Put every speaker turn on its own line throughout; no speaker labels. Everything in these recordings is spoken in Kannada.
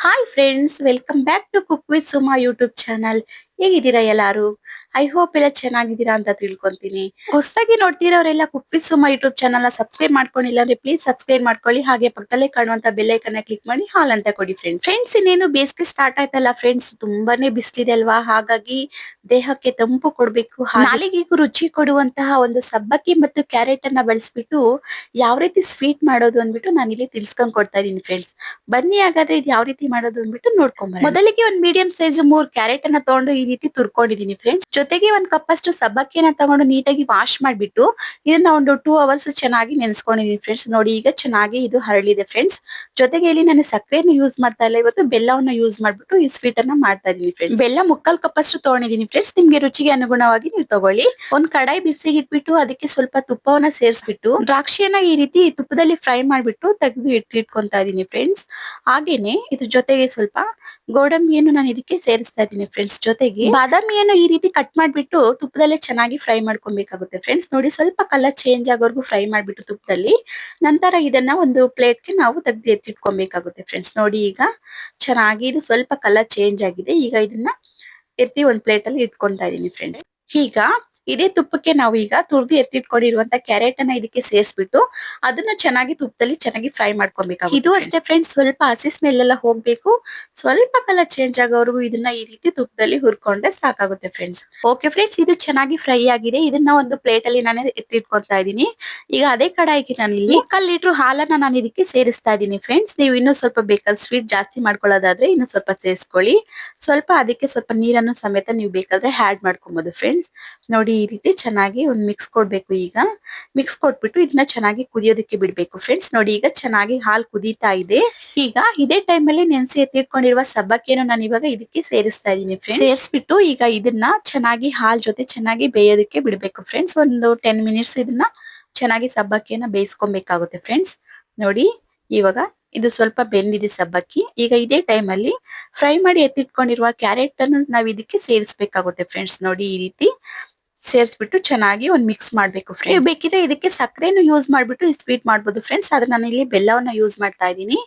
Hi friends, welcome back to Cook with Suma YouTube channel. ಹೇಗಿದ್ದೀರಾ ಎಲ್ಲಾರು ಐ ಹೋಪ್ ಎಲ್ಲ ಚೆನ್ನಾಗಿದ್ದೀರಾ ಅಂತ ತಿಳ್ಕೊಂತೀನಿ ಹೊಸದಾಗಿ ನೋಡ್ತಿರೋರೆಲ್ಲ ಕುಪ್ಪಿ ಸುಮ್ಮ ಯೂಟ್ಯೂಬ್ ಚಾನಲ್ ನ ಸಬ್ಸ್ಕ್ರೈಬ್ ಮಾಡ್ಕೊಂಡಿಲ್ಲ ಅಂದ್ರೆ ಪ್ಲೀಸ್ ಸಬ್ಸ್ಕ್ರೈಬ್ ಮಾಡ್ಕೊಳ್ಳಿ ಹಾಗೆ ಪಕ್ಕದಲ್ಲೇ ಕಾಣುವಂತ ಐಕನ್ ಕ್ಲಿಕ್ ಮಾಡಿ ಹಾಲ್ ಅಂತ ಕೊಡಿ ಫ್ರೆಂಡ್ಸ್ ಫ್ರೆಂಡ್ಸ್ ಇನ್ನೇನು ಬೇಸಿಗೆ ಸ್ಟಾರ್ಟ್ ಆಯ್ತಲ್ಲ ಫ್ರೆಂಡ್ಸ್ ತುಂಬಾನೇ ಬಿಸಿಲಿದೆ ಅಲ್ವಾ ಹಾಗಾಗಿ ದೇಹಕ್ಕೆ ತಂಪು ಕೊಡ್ಬೇಕು ನಾಲಿಗೆಗೂ ರುಚಿ ಕೊಡುವಂತಹ ಒಂದು ಸಬ್ಬಕ್ಕಿ ಮತ್ತು ಕ್ಯಾರೆಟ್ ಅನ್ನ ಬಳಸ್ಬಿಟ್ಟು ಯಾವ ರೀತಿ ಸ್ವೀಟ್ ಮಾಡೋದು ಅಂದ್ಬಿಟ್ಟು ನಾನು ಇಲ್ಲಿ ತಿಳ್ಸ್ಕೊಂಡ್ ಕೊಡ್ತಾ ಇದೀನಿ ಫ್ರೆಂಡ್ಸ್ ಬನ್ನಿ ಹಾಗಾದ್ರೆ ಇದು ಯಾವ ರೀತಿ ಮಾಡೋದು ಅಂದ್ಬಿಟ್ಟು ನೋಡ್ಕೊಂಬ ಮೊದಲಿಗೆ ಒಂದು ಮೀಡಿಯಂ ಸೈಜ್ ಮೂರ್ ಕ್ಯಾರೆಟ್ ಅನ್ನ ತಗೊಂಡು ಈ ರೀತಿ ತುರ್ಕೊಂಡಿದೀನಿ ಫ್ರೆಂಡ್ಸ್ ಜೊತೆಗೆ ಒಂದ್ ಕಪ್ ಅಷ್ಟು ಸಬ್ಬಕ್ಕಿನ ತಗೊಂಡು ನೀಟಾಗಿ ವಾಶ್ ಮಾಡ್ಬಿಟ್ಟು ಇದನ್ನ ಒಂದು ಟೂ ಅವರ್ಸ್ ಚೆನ್ನಾಗಿ ನೆನ್ಸ್ಕೊಂಡಿದೀನಿ ಫ್ರೆಂಡ್ಸ್ ನೋಡಿ ಈಗ ಚೆನ್ನಾಗಿ ಇದು ಹರಳಿದೆ ಫ್ರೆಂಡ್ಸ್ ಜೊತೆಗೆ ಇಲ್ಲಿ ನಾನು ಸಕ್ಕರೆಯನ್ನು ಯೂಸ್ ಮಾಡ್ತಾ ಇಲ್ಲ ಇವತ್ತು ಬೆಲ್ಲವನ್ನ ಯೂಸ್ ಮಾಡ್ಬಿಟ್ಟು ಈ ಸ್ವೀಟ್ ಅನ್ನ ಮಾಡ್ತಾ ಇದೀನಿ ಫ್ರೆಂಡ್ಸ್ ಬೆಲ್ಲ ಮುಕ್ಕಾಲ್ ಕಪ್ ಅಷ್ಟು ತಗೊಂಡಿದೀನಿ ಫ್ರೆಂಡ್ಸ್ ನಿಮ್ಗೆ ರುಚಿಗೆ ಅನುಗುಣವಾಗಿ ನೀವು ತಗೊಳ್ಳಿ ಒಂದ್ ಕಡಾಯಿ ಬಿಸಿಗೆ ಇಟ್ಬಿಟ್ಟು ಅದಕ್ಕೆ ಸ್ವಲ್ಪ ತುಪ್ಪವನ್ನ ಸೇರಿಸ್ಬಿಟ್ಟು ದ್ರಾಕ್ಷಿಯನ್ನ ಈ ರೀತಿ ತುಪ್ಪದಲ್ಲಿ ಫ್ರೈ ಮಾಡ್ಬಿಟ್ಟು ತೆಗೆದು ಇಟ್ಟು ಇಟ್ಕೊಂತಾ ಇದೀನಿ ಫ್ರೆಂಡ್ಸ್ ಹಾಗೇನೆ ಇದ್ರ ಜೊತೆಗೆ ಸ್ವಲ್ಪ ಗೋಡಂಬಿಯನ್ನು ನಾನು ಇದಕ್ಕೆ ಸೇರಿಸ್ತಾ ಇದೀನಿ ಫ್ರೆಂಡ್ಸ್ ಜೊತೆಗೆ ಜೊತೆಗೆ ಬಾದಾಮಿಯನ್ನು ಈ ರೀತಿ ಕಟ್ ಮಾಡ್ಬಿಟ್ಟು ತುಪ್ಪದಲ್ಲೇ ಚೆನ್ನಾಗಿ ಫ್ರೈ ಮಾಡ್ಕೊಬೇಕಾಗುತ್ತೆ ಫ್ರೆಂಡ್ಸ್ ನೋಡಿ ಸ್ವಲ್ಪ ಕಲರ್ ಚೇಂಜ್ ಆಗೋರ್ಗು ಫ್ರೈ ಮಾಡ್ಬಿಟ್ಟು ತುಪ್ಪದಲ್ಲಿ ನಂತರ ಇದನ್ನ ಒಂದು ಗೆ ನಾವು ಎತ್ತಿ ಎತ್ತಿಟ್ಕೊಬೇಕಾಗುತ್ತೆ ಫ್ರೆಂಡ್ಸ್ ನೋಡಿ ಈಗ ಚೆನ್ನಾಗಿ ಇದು ಸ್ವಲ್ಪ ಕಲರ್ ಚೇಂಜ್ ಆಗಿದೆ ಈಗ ಇದನ್ನ ಎತ್ತಿ ಒಂದು ಅಲ್ಲಿ ಇಟ್ಕೊಂತ ಇದೀನಿ ಫ್ರೆಂಡ್ಸ್ ಈಗ ಇದೇ ತುಪ್ಪಕ್ಕೆ ನಾವು ಈಗ ತುರ್ದು ಎತ್ತಿಟ್ಕೊಂಡಿರುವಂತ ಕ್ಯಾರೆಟ್ ಅನ್ನ ಇದಕ್ಕೆ ಸೇರಿಸ್ಬಿಟ್ಟು ಅದನ್ನ ಚೆನ್ನಾಗಿ ತುಪ್ಪದಲ್ಲಿ ಚೆನ್ನಾಗಿ ಫ್ರೈ ಮಾಡ್ಕೊಬೇಕು ಇದು ಅಷ್ಟೇ ಫ್ರೆಂಡ್ಸ್ ಸ್ವಲ್ಪ ಹಸಿ ಸ್ಮೆಲ್ ಎಲ್ಲ ಹೋಗ್ಬೇಕು ಸ್ವಲ್ಪ ಕಲರ್ ಚೇಂಜ್ ಆಗೋವರೆಗೂ ಇದನ್ನ ಈ ರೀತಿ ತುಪ್ಪದಲ್ಲಿ ಹುರ್ಕೊಂಡ್ರೆ ಸಾಕಾಗುತ್ತೆ ಫ್ರೆಂಡ್ಸ್ ಓಕೆ ಫ್ರೆಂಡ್ಸ್ ಇದು ಚೆನ್ನಾಗಿ ಫ್ರೈ ಆಗಿದೆ ಇದನ್ನ ಒಂದು ಪ್ಲೇಟ್ ಅಲ್ಲಿ ನಾನು ಎತ್ತಿಟ್ಕೊತಾ ಇದೀನಿ ಈಗ ಅದೇ ಕಡಾಯಿಗೆ ನಾನು ಇಲ್ಲಿ ಲೀಟರ್ ಹಾಲನ್ನ ನಾನು ಇದಕ್ಕೆ ಸೇರಿಸ್ತಾ ಇದೀನಿ ಫ್ರೆಂಡ್ಸ್ ನೀವು ಇನ್ನೂ ಸ್ವಲ್ಪ ಬೇಕಾದ್ರೆ ಸ್ವೀಟ್ ಜಾಸ್ತಿ ಮಾಡ್ಕೊಳ್ಳೋದಾದ್ರೆ ಇನ್ನು ಸ್ವಲ್ಪ ಸೇರಿಸ್ಕೊಳ್ಳಿ ಸ್ವಲ್ಪ ಅದಕ್ಕೆ ಸ್ವಲ್ಪ ನೀರನ್ನು ಸಮೇತ ನೀವು ಬೇಕಾದ್ರೆ ಆಡ್ ಮಾಡ್ಕೊಬಹುದು ಫ್ರೆಂಡ್ಸ್ ನೋಡಿ ಈ ರೀತಿ ಚೆನ್ನಾಗಿ ಒಂದು ಮಿಕ್ಸ್ ಕೊಡ್ಬೇಕು ಈಗ ಮಿಕ್ಸ್ ಕೊಟ್ಬಿಟ್ಟು ಇದನ್ನ ಚೆನ್ನಾಗಿ ಕುದಿಯೋದಕ್ಕೆ ಬಿಡಬೇಕು ಫ್ರೆಂಡ್ಸ್ ನೋಡಿ ಈಗ ಚೆನ್ನಾಗಿ ಹಾಲು ಕುದೀತಾ ಇದೆ ಈಗ ಇದೇ ಟೈಮ್ ಅಲ್ಲಿ ನೆನೆಸಿ ಎತ್ತಿಟ್ಕೊಂಡಿರುವ ಸಬ್ಬಕ್ಕಿಯನ್ನು ನಾನು ಇವಾಗ ಇದಕ್ಕೆ ಸೇರಿಸ್ತಾ ಇದ್ದೀನಿ ಫ್ರೆಂಡ್ಸ್ ಸೇರಿಸ್ಬಿಟ್ಟು ಈಗ ಇದನ್ನ ಚೆನ್ನಾಗಿ ಹಾಲ್ ಜೊತೆ ಚೆನ್ನಾಗಿ ಬೇಯೋದಕ್ಕೆ ಬಿಡಬೇಕು ಫ್ರೆಂಡ್ಸ್ ಒಂದು ಟೆನ್ ಮಿನಿಟ್ಸ್ ಇದನ್ನ ಚೆನ್ನಾಗಿ ಸಬ್ಬಕ್ಕಿಯನ್ನ ಬೇಯಿಸ್ಕೊಬೇಕಾಗುತ್ತೆ ಫ್ರೆಂಡ್ಸ್ ನೋಡಿ ಇವಾಗ ಇದು ಸ್ವಲ್ಪ ಬೆಂದಿದೆ ಸಬ್ಬಕ್ಕಿ ಈಗ ಇದೇ ಟೈಮ್ ಅಲ್ಲಿ ಫ್ರೈ ಮಾಡಿ ಎತ್ತಿಟ್ಕೊಂಡಿರುವ ಕ್ಯಾರೆಟ್ ಅನ್ನು ನಾವು ಇದಕ್ಕೆ ಸೇರಿಸಬೇಕಾಗುತ್ತೆ ಫ್ರೆಂಡ್ಸ್ ನೋಡಿ ಈ ರೀತಿ ಸೇರಿಸ್ಬಿಟ್ಟು ಚೆನ್ನಾಗಿ ಒಂದು ಮಿಕ್ಸ್ ಮಾಡಬೇಕು ಫ್ರೆಂಡ್ ನೀವು ಬೇಕಿದ್ರೆ ಇದಕ್ಕೆ ಸಕ್ಕರೆನು ಯೂಸ್ ಮಾಡ್ಬಿಟ್ಟು ಈ ಸ್ವೀಟ್ ಮಾಡ್ಬೋದು ಫ್ರೆಂಡ್ಸ್ ಆದ್ರೆ ನಾನು ಇಲ್ಲಿ ಬೆಲ್ಲವನ್ನ ಯೂಸ್ ಮಾಡ್ತಾ ಇದೀನಿ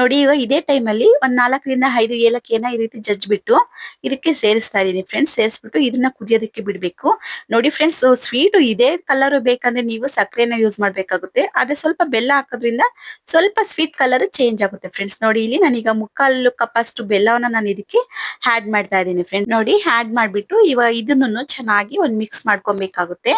ನೋಡಿ ಈಗ ಇದೇ ಅಲ್ಲಿ ಒಂದು ನಾಲ್ಕರಿಂದ ಐದು ಏನೋ ಈ ರೀತಿ ಜಜ್ಬಿಟ್ಟು ಇದಕ್ಕೆ ಸೇರಿಸ್ತಾ ಇದ್ದೀನಿ ಫ್ರೆಂಡ್ಸ್ ಸೇರಿಸ್ಬಿಟ್ಟು ಇದನ್ನ ಕುದಿಯೋದಕ್ಕೆ ಬಿಡಬೇಕು ನೋಡಿ ಫ್ರೆಂಡ್ಸ್ ಸ್ವೀಟು ಇದೇ ಕಲರ್ ಬೇಕಂದ್ರೆ ನೀವು ಸಕ್ಕರೆನ ಯೂಸ್ ಮಾಡ್ಬೇಕಾಗುತ್ತೆ ಆದ್ರೆ ಸ್ವಲ್ಪ ಬೆಲ್ಲ ಹಾಕೋದ್ರಿಂದ ಸ್ವಲ್ಪ ಸ್ವೀಟ್ ಕಲರ್ ಚೇಂಜ್ ಆಗುತ್ತೆ ಫ್ರೆಂಡ್ಸ್ ನೋಡಿ ಇಲ್ಲಿ ಈಗ ಮುಕ್ಕಾಲು ಕಪ್ ಅಷ್ಟು ಬೆಲ್ಲವನ್ನ ನಾನು ಇದಕ್ಕೆ ಆ್ಯಡ್ ಮಾಡ್ತಾ ಇದ್ದೀನಿ ಫ್ರೆಂಡ್ ನೋಡಿ ಆ್ಯಡ್ ಮಾಡಿಬಿಟ್ಟು ಇವಾಗ ಇದನ್ನು ಚೆನ್ನಾಗಿ ಒಂದು ಮಿಕ್ಸ್ ಮಾಡ್ಕೊಬೇಕಾಗುತ್ತೆ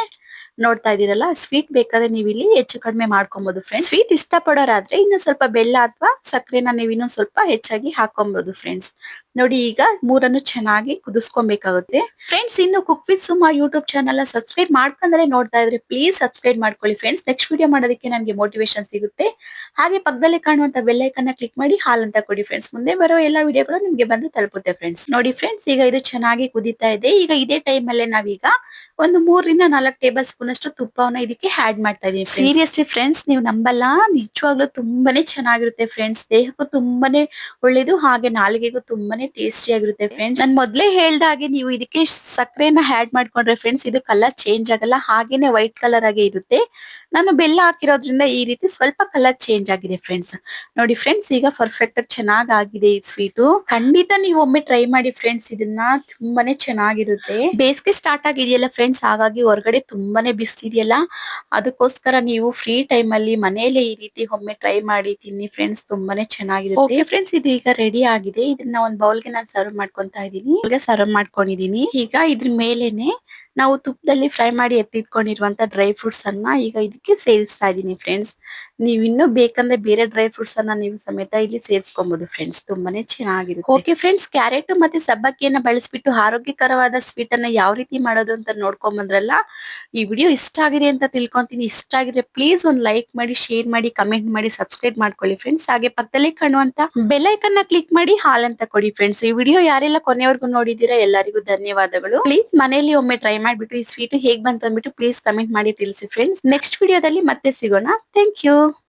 ನೋಡ್ತಾ ಇದೀರಲ್ಲ ಸ್ವೀಟ್ ಬೇಕಾದ್ರೆ ನೀವು ಇಲ್ಲಿ ಹೆಚ್ಚು ಕಡಿಮೆ ಮಾಡ್ಕೊಬಹುದು ಫ್ರೆಂಡ್ಸ್ ಸ್ವೀಟ್ ಇಷ್ಟ ಪಡೋರಾದ್ರೆ ಇನ್ನು ಸ್ವಲ್ಪ ಬೆಲ್ಲ ಅಥವಾ ಸಕ್ಕರೆನ ನೀವು ಇನ್ನೊಂದ್ ಸ್ವಲ್ಪ ಹೆಚ್ಚಾಗಿ ಹಾಕೊಬಹುದು ಫ್ರೆಂಡ್ಸ್ ನೋಡಿ ಈಗ ಮೂರನ್ನು ಚೆನ್ನಾಗಿ ಕುದಿಸ್ಕೊಬೇಕಾಗುತ್ತೆ ಫ್ರೆಂಡ್ಸ್ ಇನ್ನು cook with Suma YouTube channel subscribe ಮಾಡ್ಕೊಂಡ್ರೆ ನೋಡ್ತಾ ಇದ್ರೆ ಪ್ಲೀಸ್ ಸಬ್ಸ್ಕ್ರೈಬ್ ಮಾಡ್ಕೊಳ್ಳಿ ಫ್ರೆಂಡ್ಸ್ ನೆಕ್ಸ್ಟ್ ವಿಡಿಯೋ ಮಾಡೋದಕ್ಕೆ ನಮಗೆ ಮೋಟಿವೇಶನ್ ಸಿಗುತ್ತೆ ಹಾಗೆ ಪಕ್ಕದಲ್ಲಿ ಕಾಣುವಂತ ಬೆಲ್ಲೈಕನ್ನ ಕ್ಲಿಕ್ ಮಾಡಿ ಹಾಲ್ ಅಂತ ಕೊಡಿ ಫ್ರೆಂಡ್ಸ್ ಮುಂದೆ ಬರೋ ಎಲ್ಲ ವಿಡಿಯೋಗಳು ನಿಮ್ಗೆ ಬಂದು ತಲುಪುತ್ತೆ ಫ್ರೆಂಡ್ಸ್ ನೋಡಿ ಫ್ರೆಂಡ್ಸ್ ಈಗ ಇದು ಚೆನ್ನಾಗಿ ಕುದೀತಾ ಇದೆ ಈಗ ಇದೇ ಟೈಮ್ ಅಲ್ಲೇ ನಾವೀಗ ಒಂದು ಮೂರರಿಂದ ನಾಲ್ಕು ಟೇಬಲ್ ಸ್ಪೂನ್ ಅಷ್ಟು ತುಪ್ಪವನ್ನ ಇದಕ್ಕೆ ಆಡ್ ಮಾಡ್ತಾ ಇದೀವಿ ಸೀರಿಯಸ್ಲಿ ಫ್ರೆಂಡ್ಸ್ ನೀವು ನಂಬಲ್ಲ ನಿಜವಾಗ್ಲೂ ತುಂಬಾನೇ ಚೆನ್ನಾಗಿರುತ್ತೆ ಫ್ರೆಂಡ್ಸ್ ದೇಹಕ್ಕೂ ತುಂಬಾನೇ ಒಳ್ಳೇದು ಹಾಗೆ ನಾಲಿಗೆಗೂ ತುಂಬಾನೇ ತುಂಬಾನೇ ಟೇಸ್ಟಿ ಆಗಿರುತ್ತೆ ಫ್ರೆಂಡ್ಸ್ ನಾನು ಮೊದಲೇ ಹೇಳ್ದ ಹಾಗೆ ನೀವು ಇದಕ್ಕೆ ಸಕ್ಕರೆನ ಆಡ್ ಮಾಡ್ಕೊಂಡ್ರೆ ಫ್ರೆಂಡ್ಸ್ ಇದು ಕಲರ್ ಚೇಂಜ್ ಆಗಲ್ಲ ಹಾಗೇನೆ ವೈಟ್ ಕಲರ್ ಆಗಿ ಇರುತ್ತೆ ನಾನು ಬೆಲ್ಲ ಹಾಕಿರೋದ್ರಿಂದ ಈ ರೀತಿ ಸ್ವಲ್ಪ ಕಲರ್ ಚೇಂಜ್ ಆಗಿದೆ ಫ್ರೆಂಡ್ಸ್ ನೋಡಿ ಫ್ರೆಂಡ್ಸ್ ಈಗ ಪರ್ಫೆಕ್ಟ್ ಆಗಿ ಚೆನ್ನಾಗ್ ಆಗಿದೆ ಈ ಸ್ವೀಟು ಖಂಡಿತ ನೀವು ಒಮ್ಮೆ ಟ್ರೈ ಮಾಡಿ ಫ್ರೆಂಡ್ಸ್ ಇದನ್ನ ತುಂಬಾನೇ ಚೆನ್ನಾಗಿರುತ್ತೆ ಬೇಸಿಗೆ ಸ್ಟಾರ್ಟ್ ಆಗಿದೆಯಲ್ಲ ಫ್ರೆಂಡ್ಸ್ ಹಾಗಾಗಿ ಹೊರಗಡೆ ತುಂಬಾನೇ ಬಿಸಿದೆಯಲ್ಲ ಅದಕ್ಕೋಸ್ಕರ ನೀವು ಫ್ರೀ ಟೈಮ್ ಅಲ್ಲಿ ಮನೆಯಲ್ಲೇ ಈ ರೀತಿ ಒಮ್ಮೆ ಟ್ರೈ ಮಾಡಿ ತಿನ್ನಿ ಫ್ರೆಂಡ್ಸ್ ತುಂಬಾನೇ ಚೆನ್ನಾಗಿರುತ್ತೆ ಫ್ರೆಂಡ್ಸ್ ಇದು ಈಗ ರೆಡಿ ಆಗಿದೆ ಇದನ್ನ ಒಂದು ಬೌಲ್ಗೆ ನಾನು ಸರ್ವ್ ಮಾಡ್ಕೊಂತಾ ಇದೀನಿ ಸರ್ವ್ ಮಾಡ್ಕೊಂಡಿದೀನಿ ಈಗ ಇದ್ರ ಮೇಲೇನೆ ನಾವು ತುಪ್ಪದಲ್ಲಿ ಫ್ರೈ ಮಾಡಿ ಎತ್ತಿಟ್ಕೊಂಡಿರುವಂತ ಡ್ರೈ ಫ್ರೂಟ್ಸ್ ಅನ್ನ ಈಗ ಇದಕ್ಕೆ ಸೇರಿಸ್ತಾ ಇದೀನಿ ಫ್ರೆಂಡ್ಸ್ ನೀವು ಇನ್ನೂ ಬೇಕಂದ್ರೆ ಬೇರೆ ಡ್ರೈ ಫ್ರೂಟ್ಸ್ ಅನ್ನ ನೀವು ಸಮೇತ ಇಲ್ಲಿ ಸೇರಿಸ್ಕೊಬಹುದು ಫ್ರೆಂಡ್ಸ್ ತುಂಬಾನೇ ಚೆನ್ನಾಗಿರುತ್ತೆ ಓಕೆ ಫ್ರೆಂಡ್ಸ್ ಕ್ಯಾರೆಟ್ ಮತ್ತೆ ಸಬ್ಬಕ್ಕಿಯನ್ನ ಬಳಸ್ಬಿಟ್ಟು ಆರೋಗ್ಯಕರವಾದ ಸ್ವೀಟ್ ಅನ್ನ ಯಾವ ರೀತಿ ಮಾಡೋದು ಅಂತ ನೋಡ್ಕೊಂಬಂದ್ರಲ್ಲ ಈ ವಿಡಿಯೋ ಇಷ್ಟ ಆಗಿದೆ ಅಂತ ತಿಳ್ಕೊಂತೀನಿ ಇಷ್ಟ ಆಗಿದ್ರೆ ಪ್ಲೀಸ್ ಒಂದ್ ಲೈಕ್ ಮಾಡಿ ಶೇರ್ ಮಾಡಿ ಕಮೆಂಟ್ ಮಾಡಿ ಸಬ್ಸ್ಕ್ರೈಬ್ ಮಾಡ್ಕೊಳ್ಳಿ ಫ್ರೆಂಡ್ಸ್ ಹಾಗೆ ಪಕ್ಕದಲ್ಲಿ ಕಾಣುವಂತ ಬೆಲ್ ಐಕನ್ ನ ಕ್ಲಿಕ್ ಮಾಡಿ ಹಾಲ್ ಅಂತ ಕೊಡಿ ಫ್ರೆಂಡ್ಸ್ ಈ ವಿಡಿಯೋ ಯಾರೆಲ್ಲ ಕೊನೆವರೆಗೂ ನೋಡಿದೀರಾ ಎಲ್ಲರಿಗೂ ಧನ್ಯವಾದಗಳು ಪ್ಲೀಸ್ ಮನೆಯಲ್ಲಿ ಒಮ್ಮೆ ಟ್ರೈ ಮಾಡಿಬಿಟ್ಟು ಈ ಸ್ವೀಟ್ ಹೇಗ್ ಬಂತು ಅಂದ್ಬಿಟ್ಟು ಪ್ಲೀಸ್ ಕಮೆಂಟ್ ಮಾಡಿ ತಿಳಿಸಿ ಫ್ರೆಂಡ್ಸ್ ನೆಕ್ಸ್ಟ್ ವಿಡಿಯೋದಲ್ಲಿ ಮತ್ತೆ ಸಿಗೋಣ ಥ್ಯಾಂಕ್ ಯು